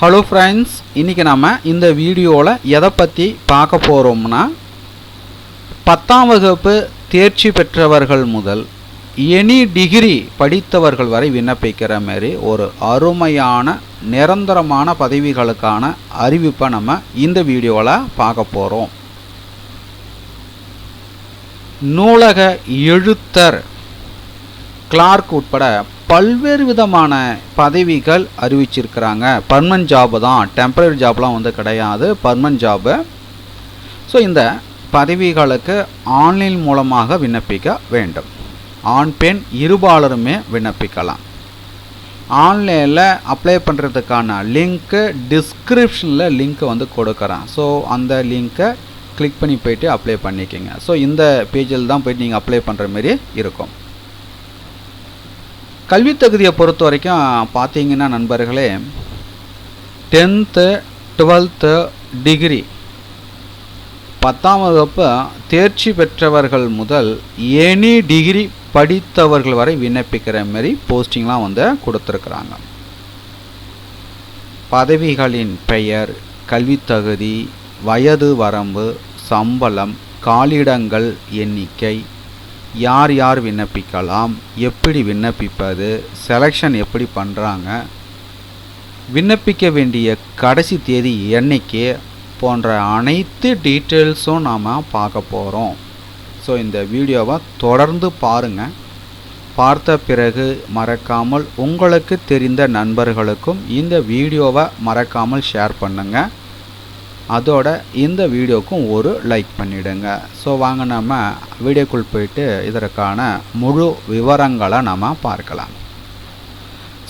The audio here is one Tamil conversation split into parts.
ஹலோ ஃப்ரெண்ட்ஸ் இன்றைக்கி நம்ம இந்த வீடியோவில் எதை பற்றி பார்க்க போகிறோம்னா பத்தாம் வகுப்பு தேர்ச்சி பெற்றவர்கள் முதல் எனி டிகிரி படித்தவர்கள் வரை விண்ணப்பிக்கிற மாரி ஒரு அருமையான நிரந்தரமான பதவிகளுக்கான அறிவிப்பை நம்ம இந்த வீடியோவில் பார்க்க போகிறோம் நூலக எழுத்தர் கிளார்க் உட்பட பல்வேறு விதமான பதவிகள் அறிவிச்சிருக்கிறாங்க. பர்மனன்ட் ஜாபு தான் டெம்பரரி ஜாப்லாம் வந்து கிடையாது. பர்மனன்ட் ஜாபு ஸோ இந்த பதவிகளுக்கு ஆன்லைன் மூலமாக விண்ணப்பிக்க வேண்டும். ஆண் பெண் இருபாலருமே விண்ணப்பிக்கலாம். ஆன்லைனில் அப்ளை பண்ணுறதுக்கான லிங்க்கு டிஸ்கிரிப்ஷனில் லிங்க்கு வந்து கொடுக்குறேன். ஸோ அந்த லிங்க்கை கிளிக் பண்ணி போயிட்டு அப்ளை பண்ணிக்கோங்க. ஸோ இந்த பேஜில் தான் போயிட்டு நீங்கள் அப்ளை பண்ணுற மாரி இருக்கும். கல்வி தகுதியை பொறுத்த வரைக்கும் பார்த்தீங்கன்னா நண்பர்களே டென்த்து டுவெல்த்து டிகிரி பத்தாம் வகுப்பு தேர்ச்சி பெற்றவர்கள் முதல் எனி டிகிரி படித்தவர்கள் வரை விண்ணப்பிக்கிற மாரி போஸ்டிங்லாம் வந்து கொடுத்துருக்குறாங்க. பதவிகளின் பெயர் கல்வித்தகுதி வயது வரம்பு சம்பளம் காலிடங்கள் எண்ணிக்கை யார் யார் விண்ணப்பிக்கலாம் எப்படி விண்ணப்பிப்பது செலெக்ஷன் எப்படி பண்ணுறாங்க விண்ணப்பிக்க வேண்டிய கடைசி தேதி என்னைக்கு போன்ற அனைத்து டீட்டெயில்ஸும் நாம் பார்க்க போகிறோம் ஸோ இந்த வீடியோவை தொடர்ந்து பாருங்கள் பார்த்த பிறகு மறக்காமல் உங்களுக்கு தெரிந்த நண்பர்களுக்கும் இந்த வீடியோவை மறக்காமல் ஷேர் பண்ணுங்கள் அதோட இந்த வீடியோக்கும் ஒரு லைக் பண்ணிவிடுங்க ஸோ வாங்க நம்ம வீடியோக்குள் போயிட்டு இதற்கான முழு விவரங்களை நம்ம பார்க்கலாம்.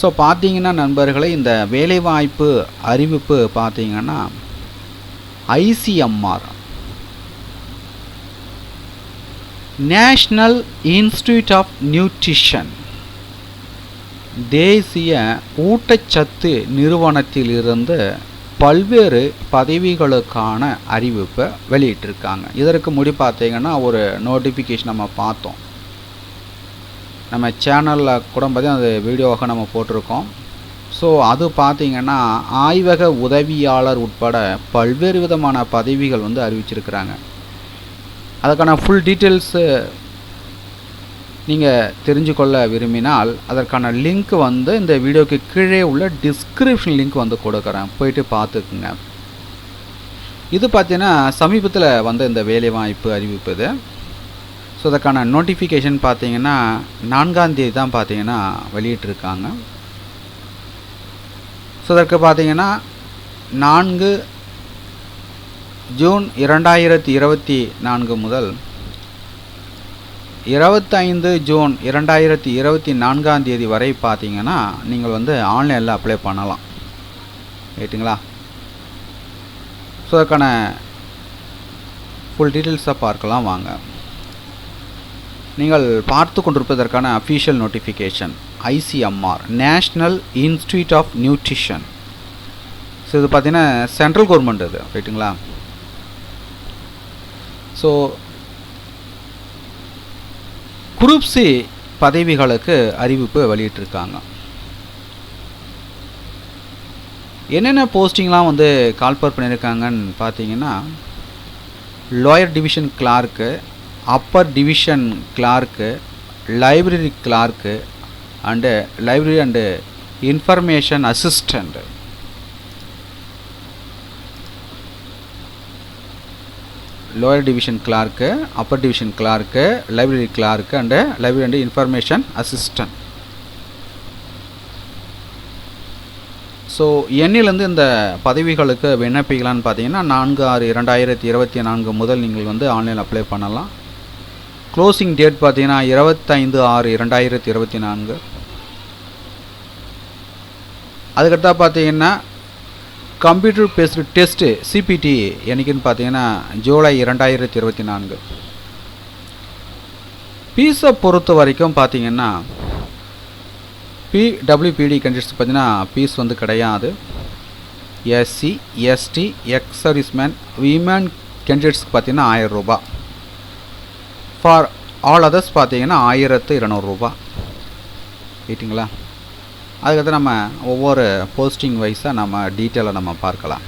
ஸோ பார்த்தீங்கன்னா நண்பர்களே இந்த வேலைவாய்ப்பு அறிவிப்பு பார்த்தீங்கன்னா ICMR. National institute of nutrition தேசிய ஊட்டச்சத்து நிறுவனத்திலிருந்து பல்வேறு பதவிகளுக்கான அறிவிப்பை வெளியிட்டிருக்காங்க. இதற்கு முடி பார்த்தீங்கன்னா ஒரு நோட்டிஃபிகேஷன் நம்ம பார்த்தோம். நம்ம சேனலில் கூட பார்த்தீங்கன்னா அது வீடியோவாக நம்ம போட்டிருக்கோம். ஸோ அது பார்த்திங்கன்னா ஆய்வக உதவியாளர் உட்பட பல்வேறு விதமான பதவிகள் வந்து அறிவிச்சிருக்கிறாங்க. அதுக்கான ஃபுல் டீட்டெயில்ஸு நீங்கள் தெரிஞ்சு கொள்ள விரும்பினால் அதற்கான லிங்க் வந்து இந்த வீடியோக்கு கீழே உள்ள டிஸ்கிரிப்ஷன் லிங்க் வந்து கொடுக்குறேன். போயிட்டு பார்த்துக்குங்க. இது பார்த்தீங்கன்னா சமீபத்தில் வந்த இந்த வேலைவாய்ப்பு அறிவிப்பு இது. ஸோ அதற்கான நோட்டிஃபிகேஷன் பார்த்தீங்கன்னா நான்காம் தேதி தான் பார்த்தீங்கன்னா வெளியிட்டிருக்காங்க. ஸோ அதற்கு பார்த்தீங்கன்னா நான்கு ஜூன் இரண்டாயிரத்தி இருபத்தி நான்கு முதல் இருபத்தைந்து ஜூன் இரண்டாயிரத்தி இருபத்தி நான்காம் தேதி வரை பார்த்தீங்கன்னா நீங்கள் வந்து ஆன்லைனில் அப்ளை பண்ணலாம். ரைட்டுங்களா ஸோ அதுக்கான ஃபுல் டீட்டெயில்ஸாக பார்க்கலாம் வாங்க. நீங்கள் பார்த்து கொண்டிருப்பதற்கான official notification ICMR national institute of nutrition so இது பார்த்தீங்கன்னா சென்ட்ரல் கவர்மெண்ட் இது. ரைட்டுங்களா ஸோ குரூப் சி பதவிகளுக்கு அறிவிப்பு வெளியிட்டிருக்காங்க. என்னென்ன போஸ்டிங்லாம் வந்து கால்பர் பண்ணியிருக்காங்கன்னு பார்த்தீங்கன்னா lower division clerk upper division clerk library clerk and library and information assistant lower division clerk upper division clerk library clerk and library and information assistant so எண்ணிலேருந்து இந்த பதவிகளுக்கு விண்ணப்பிக்கலான்னு பார்த்தீங்கன்னா நான்கு ஆறு இரண்டாயிரத்தி இருபத்தி நான்கு முதல் நீங்கள் வந்து ஆன்லைன் அப்ளை பண்ணலாம். க்ளோசிங் டேட் பார்த்தீங்கன்னா இருபத்தைந்து ஆறு இரண்டாயிரத்தி இருபத்தி நான்கு. அதுக்கடுத்தா பார்த்தீங்கன்னா கம்ப்யூட்டர் பேஸ்டு டெஸ்ட்டு சிபிடி என்றைக்குன்னு பார்த்தீங்கன்னா ஜூலை இரண்டாயிரத்தி இருபத்தி நான்கு. ஃபீஸை பொறுத்த வரைக்கும் பார்த்தீங்கன்னா பிடபிள்யூபிடி கேண்டிடேட்ஸ் பார்த்தீங்கன்னா ஃபீஸ் வந்து கிடையாது. SC ST ex serviceman women கேண்டிடேட்ஸ்க்கு பார்த்தீங்கன்னா ஆயிரம் ரூபா. ஃபார் ஆல் அதர்ஸ் பார்த்தீங்கன்னா ஆயிரத்து இரநூறுபா ரைட்டுங்களா அதுக்கடுத்து நம்ம ஒவ்வொரு போஸ்டிங் வைஸாக நம்ம டீட்டெயிலாக நம்ம பார்க்கலாம்.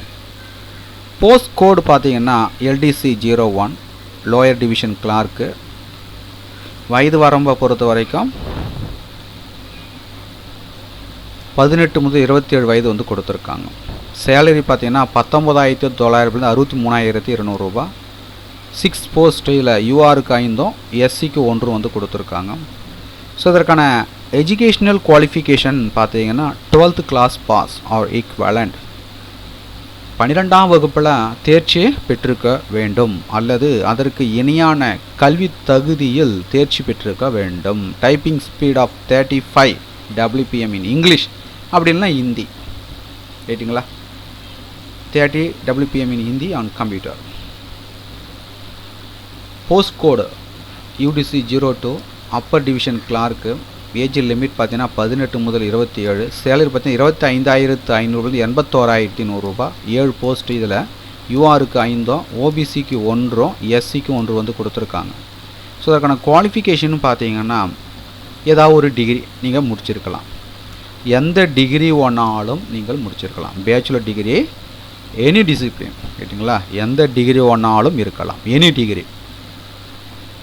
போஸ்ட் கோடு பார்த்தீங்கன்னா LDC zero one lower division clerk வயது வரம்பை பொறுத்த வரைக்கும் பதினெட்டு முதல் இருபத்தி ஏழு வயது வந்து கொடுத்துருக்காங்க. சேலரி பார்த்திங்கன்னா பத்தொம்பதாயிரத்தி தொள்ளாயிரத்துலேருந்து அறுபத்தி மூணாயிரத்தி இருநூறுபா சிக்ஸ் போஸ்ட்டில் யூஆருக்கு ஐந்தும் எஸ்சிக்கு ஒன்றும் வந்து கொடுத்துருக்காங்க. ஸோ இதற்கான எஜுகேஷ்னல் குவாலிஃபிகேஷன் பார்த்தீங்கன்னா twelfth class pass or equivalent பன்னிரெண்டாம் வகுப்பில் தேர்ச்சி பெற்றிருக்க வேண்டும். அல்லது அதற்கு இணையான கல்வி தகுதியில் தேர்ச்சி பெற்றிருக்க வேண்டும். Typing speed of thirty five WPM in English அப்படின்னா ஹிந்தி. ரைட்டுங்களா thirty WPM in Hindi on computer post code UDC zero two upper division clerk age limit பார்த்தீங்கன்னா பதினெட்டு முதல் இருபத்தி ஏழு சேலரி பார்த்தீங்கன்னா இருபத்தி ஐந்தாயிரத்து ஐநூறுலேருந்து எண்பத்தோராயிரத்தி நூறுரூபா ஏழு போஸ்ட் இதில். யூஆருக்கு ஐந்தும் ஓபிசிக்கு ஒன்றும் எஸ்சிக்கு ஒன்று வந்து கொடுத்துருக்காங்க. ஸோ அதற்கான குவாலிஃபிகேஷன் பார்த்தீங்கன்னா ஏதாவது ஒரு டிகிரி நீங்கள் முடிச்சிருக்கலாம். எந்த டிகிரி ஒன்றாலும் நீங்கள் முடிச்சிருக்கலாம். பேச்சுலர் டிகிரி எனி டிசிப்ளின் கேட்டிங்களா? எந்த டிகிரி ஒன்றாலும் இருக்கலாம். எனி டிகிரி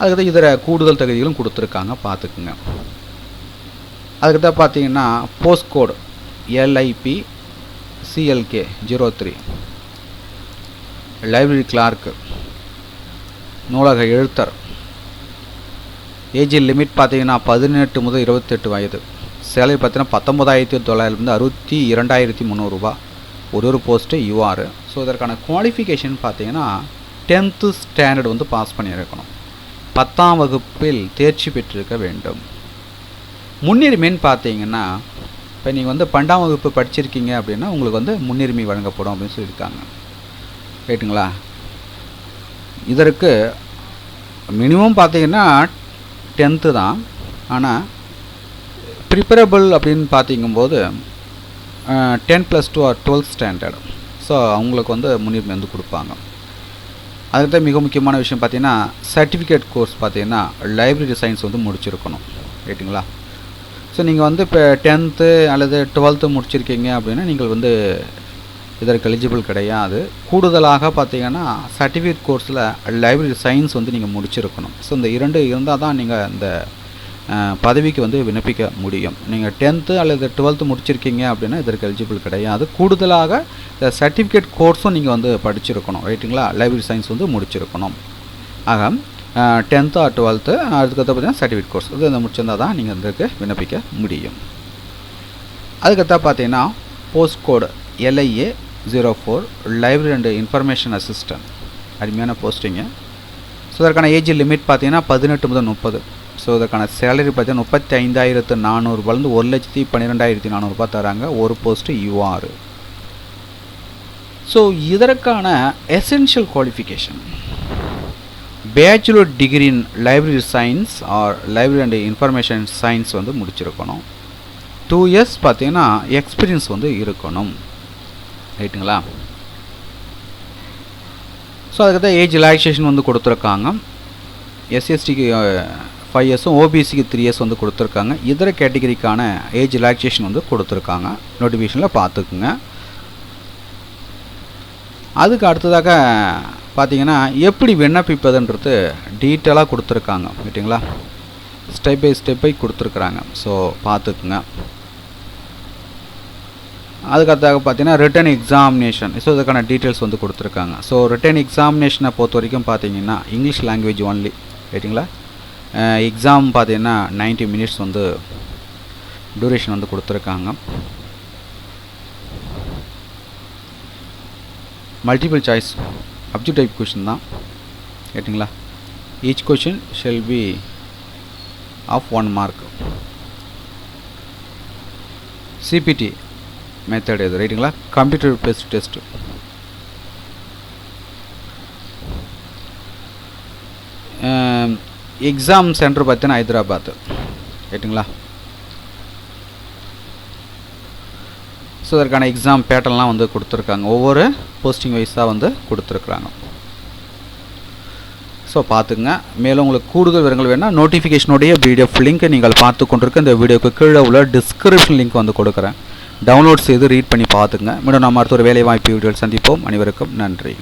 அதுக்கு இதர கூடுதல் தகுதிகளும் கொடுத்துருக்காங்க பார்த்துக்குங்க. அதுக்கு தான் பார்த்தீங்கன்னா postcode LIB CLK zero three library clerk நூலக எழுத்தர். ஏஜ் லிமிட் பார்த்தீங்கன்னா பதினெட்டு முதல் இருபத்தெட்டு வயது. சேலரி பார்த்தீங்கன்னா பத்தொம்பதாயிரத்தி தொள்ளாயிரத்துலேருந்து அறுபத்தி இரண்டாயிரத்தி முந்நூறுரூபா ஒரு ஒரு போஸ்ட்டு யூஆர் ஸோ இதற்கான குவாலிஃபிகேஷன் பார்த்தீங்கன்னா டென்த்து ஸ்டாண்டர்ட் வந்து பாஸ் பண்ணியிருக்கணும். பத்தாம் வகுப்பில் தேர்ச்சி பெற்றிருக்க வேண்டும். முன்னுரிமைன்னு பார்த்தீங்கன்னா இப்போ நீங்கள் வந்து பன்னெண்டாம் வகுப்பு படிச்சிருக்கீங்க அப்படின்னா உங்களுக்கு வந்து முன்னுரிமை வழங்கப்படும் அப்படின்னு சொல்லியிருக்காங்க. ரைட்டுங்களா இதற்கு மினிமம் பார்த்தீங்கன்னா டென்த்து தான். ஆனால் ப்ரிப்பரபிள் அப்படின்னு பார்த்திங்கும்போது ten plus two or twelfth standard so அவங்களுக்கு வந்து முன்னுரிமை வந்து கொடுப்பாங்க. அதுக்கு தான் மிக முக்கியமான விஷயம் பார்த்தீங்கன்னா சர்டிஃபிகேட் கோர்ஸ் பார்த்தீங்கன்னா லைப்ரரி சயின்ஸ் வந்து முடிச்சிருக்கணும். ரைட்டுங்களா ஸோ நீங்கள் வந்து இப்போ டென்த்து அல்லது டுவெல்த்து முடிச்சிருக்கீங்க அப்படின்னா நீங்கள் வந்து இதற்கு எலிஜிபிள் கிடையாது. கூடுதலாக பார்த்தீங்கன்னா சர்டிஃபிகேட் கோர்ஸில் லைப்ரரி சயின்ஸ் வந்து நீங்கள் முடிச்சிருக்கணும். ஸோ இந்த இரண்டு இருந்தால் தான் நீங்கள் இந்த பதவிக்கு வந்து விண்ணப்பிக்க முடியும். நீங்கள் டென்த்து அல்லது டுவெல்த்து முடிச்சிருக்கீங்க அப்படின்னா இதற்கு எலிஜிபிள் கிடையாது. கூடுதலாக இந்த சர்டிஃபிகேட் கோர்ஸும் நீங்கள் வந்து படிச்சிருக்கணும். ரைட்டுங்களா லைப்ரரி சயின்ஸ் வந்து முடிச்சிருக்கணும். ஆக டென்த்து ஆர் டுவெல்த்து அதுக்கடுத்து பார்த்தீங்கன்னா சர்டிஃபிகேட் கோர்ஸ் இது இந்த முடிச்சிருந்தால் தான் நீங்கள் இதற்கு விண்ணப்பிக்க முடியும். அதுக்கடுத்தா பார்த்தீங்கன்னா post code LIA zero four library and information assistant அருமையான போஸ்டிங்கு ஸோ இதற்கான ஏஜ் லிமிட் பார்த்தீங்கன்னா பதினெட்டு முதல் முப்பது. ஸோ இதற்கான சேலரி பார்த்தீங்கன்னா முப்பத்தி ஐந்தாயிரத்து நானூறுபாலேருந்து ஒரு லட்சத்தி பன்னிரெண்டாயிரத்தி நானூறுபா தராங்க. ஒரு போஸ்ட்டு யூஆர் ஸோ இதற்கான essential qualification bachelor degree in library science or library and information science வந்து முடிச்சிருக்கணும். டூ இயர்ஸ் பார்த்தீங்கன்னா எக்ஸ்பீரியன்ஸ் வந்து இருக்கணும். ரைட்டுங்களா ஸோ அதுக்கு தான் ஏஜ் ரிலாக்ஸேஷன் வந்து கொடுத்துருக்காங்க. எஸ்எஸ்டிக்கு uh, ஃபைவ் இயர்ஸும் ஓபிசிக்கு த்ரீ இயர்ஸ் வந்து கொடுத்துருக்காங்க. இதர கேட்டகரிக்கான ஏஜ் ரிலாக்ஸேஷன் வந்து கொடுத்துருக்காங்க. நோட்டிஃபிகேஷனில் பார்த்துக்குங்க. அதுக்கு அடுத்ததாக பார்த்தீங்கன்னா எப்படி விண்ணப்பிப்பதுன்றது டீட்டெயிலாக கொடுத்துருக்காங்க. ஓகேங்களா ஸ்டெப் பை ஸ்டெப் பை கொடுத்துருக்குறாங்க. ஸோ பார்த்துக்குங்க. அதுக்கடுத்தாக பார்த்தீங்கன்னா ரிட்டன் எக்ஸாமினேஷன் ஸோ இதுக்கான டீட்டெயில்ஸ் வந்து கொடுத்துருக்காங்க. ஸோ ரிட்டன் எக்ஸாமினேஷனை பொறுத்த வரைக்கும் பார்த்தீங்கன்னா இங்கிலீஷ் லாங்குவேஜ் ஒன்லி ரைட்டுங்களா எக்ஸாம் பார்த்தீங்கன்னா 90 மினிட்ஸ் வந்து டூரேஷன் வந்து கொடுத்துருக்காங்க. Multiple choice object type question தான். கேட்டிங்களா? Each question shall be of one mark CBT method இது ரைட்டுங்களா computer based test exam centre பார்த்தீங்கன்னா ஹைதராபாத். ரைட்டுங்களா ஸோ அதற்கான எக்ஸாம் பேட்டர்ன்லாம் வந்து கொடுத்துருக்காங்க. ஒவ்வொரு போஸ்டிங் வைஸாக வந்து கொடுத்துருக்குறாங்க. ஸோ பார்த்துங்க மேலும் உங்களுக்கு கூடுதல் விவரங்கள் வேணால் நோட்டிஃபிகேஷனுடைய பிடிஎஃப் லிங்க்கை நீங்கள் பார்த்து கொண்டிருக்க இந்த வீடியோக்கு கீழே உள்ள டிஸ்கிரிப்ஷன் லிங்க் வந்து கொடுக்குறேன். டவுன்லோட் செய்து ரீட் பண்ணி பார்த்துங்க மீண்டும் நம்ம அடுத்த ஒரு வேலைவாய்ப்பு வீடியோவில் சந்திப்போம். அனைவருக்கும் நன்றி.